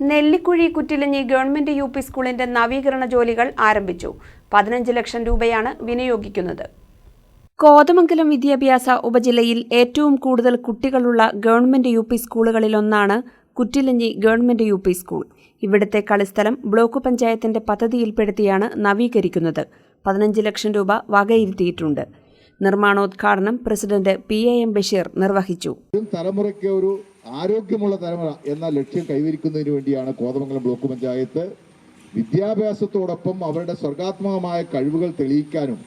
Nellikuzhi Kuttilanji government U P സ്കൂളിന്റെ നവീകരണ ജോലികൾ ആരംഭിച്ചു. പതിനഞ്ച് ലക്ഷം രൂപയാണ് വിനിയോഗിക്കുന്നത്. കോതമംഗലം വിദ്യാഭ്യാസ ഉപജില്ലയിൽ ഏറ്റവും കൂടുതൽ കുട്ടികളുള്ള government U P സ്കൂളുകളിലൊന്നാണ് Kuttilanji government U P school. ഇവിടുത്തെ കളിസ്ഥലം ബ്ലോക്ക് പഞ്ചായത്തിന്റെ പദ്ധതിയിൽപ്പെടുത്തിയാണ് നവീകരിക്കുന്നത്. പതിനഞ്ച് ലക്ഷം രൂപ വകയിരുത്തിയിട്ടുണ്ട്. നിർമ്മാണോദ്ഘാടനം president P A M Basheer നിർവഹിച്ചു. തലമുറയ്ക്ക് ഒരു ആരോഗ്യമുള്ള തലമുറ എന്ന ലക്ഷ്യം കൈവരിക്കുന്നതിന് വേണ്ടിയാണ് കോതമംഗലം ബ്ലോക്ക് പഞ്ചായത്ത് വിദ്യാഭ്യാസത്തോടൊപ്പം അവരുടെ സർഗാത്മകമായ കഴിവുകൾ തെളിയിക്കാനും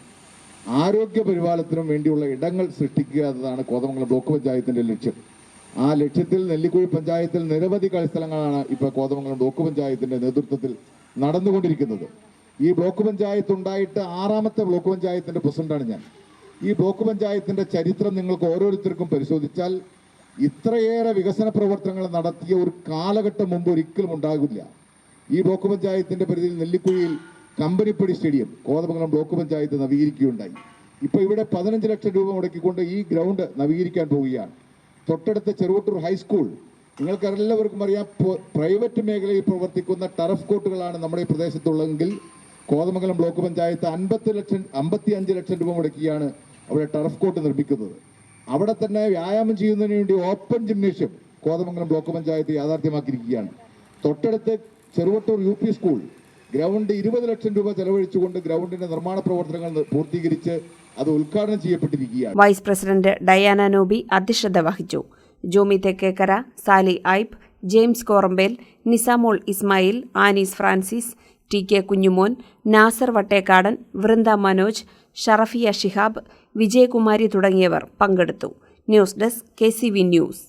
ആരോഗ്യ പരിപാലനത്തിനും വേണ്ടിയുള്ള ഇടങ്ങൾ സൃഷ്ടിക്കുക എന്നതാണ് കോതമംഗലം ബ്ലോക്ക് പഞ്ചായത്തിന്റെ ലക്ഷ്യം. ആ ലക്ഷ്യത്തിൽ നെല്ലിക്കുഴി പഞ്ചായത്തിൽ നിരവധി കളിസ്ഥലങ്ങളാണ് ഇപ്പോൾ കോതമംഗലം ബ്ലോക്ക് പഞ്ചായത്തിന്റെ നേതൃത്വത്തിൽ നടന്നുകൊണ്ടിരിക്കുന്നത്. ഈ ബ്ലോക്ക് പഞ്ചായത്ത് ഉണ്ടായിട്ട് ആറാമത്തെ ബ്ലോക്ക് പഞ്ചായത്തിന്റെ പ്രസിഡന്റാണ് ഞാൻ. ഈ ബ്ലോക്ക് പഞ്ചായത്തിന്റെ ചരിത്രം നിങ്ങൾക്ക് ഓരോരുത്തർക്കും പരിശോധിച്ചാൽ ഇത്രയേറെ വികസന പ്രവർത്തനങ്ങൾ നടത്തിയ ഒരു കാലഘട്ടം മുമ്പ് ഒരിക്കലും ഉണ്ടാകില്ല. ഈ ബ്ലോക്ക് പഞ്ചായത്തിന്റെ പരിധിയിൽ നെല്ലിക്കുഴിയിൽ കമ്പനിപ്പടി സ്റ്റേഡിയം കോതമംഗലം ബ്ലോക്ക് പഞ്ചായത്ത് നവീകരിക്കുകയുണ്ടായി. ഇപ്പോൾ ഇവിടെ പതിനഞ്ച് ലക്ഷം രൂപ മുടക്കിക്കൊണ്ട് ഈ ഗ്രൗണ്ട് നവീകരിക്കാൻ പോവുകയാണ്. തൊട്ടടുത്ത ചെറുവട്ടൂർ ഹൈസ്കൂൾ നിങ്ങൾക്ക് എല്ലാവർക്കും അറിയാം പ്രൈവറ്റ് മേഖലയിൽ പ്രവർത്തിക്കുന്ന ടറഫ് കോട്ടുകളാണ് നമ്മുടെ ഈ പ്രദേശത്തുള്ളതെങ്കിൽ കോതമംഗലം ബ്ലോക്ക് പഞ്ചായത്ത് അൻപത്തി ലക്ഷം അമ്പത്തി അഞ്ച് ലക്ഷം രൂപ മുടക്കിയാണ് അവിടെ ടറഫ് കോട്ട് നിർമ്മിക്കുന്നത്. അവിടെ തന്നെ വ്യായാമം ചെയ്യുന്നതിന് വേണ്ടി open gymnasium Kothamangalam block panchayat യാഥാർത്ഥ്യമാക്കിയിരിക്കുകയാണ്. തൊട്ടടുത്ത് Cheruvattoor U P school ground ഇരുപത് ലക്ഷം രൂപ ചെലവഴിച്ചുകൊണ്ട് ഗ്രൗണ്ടിന്റെ നിർമ്മാണ പ്രവർത്തനങ്ങൾ പൂർത്തീകരിച്ച് അത് ഉദ്ഘാടനം ചെയ്യപ്പെട്ടിരിക്കുകയാണ്. വൈസ് പ്രസിഡന്റ് ഡയാന നോബി അധ്യക്ഷത വഹിച്ചു. Jomi Thekkekara Sali Aib James Korambel Nisamol Ismail Anees Francis T K Kunjumon Nasar Vattekkadan Vrinda Manoj Sharafiya Shihab Vijayakumari തുടങ്ങിയവർ പങ്കെടുത്തു. News desk K C V news.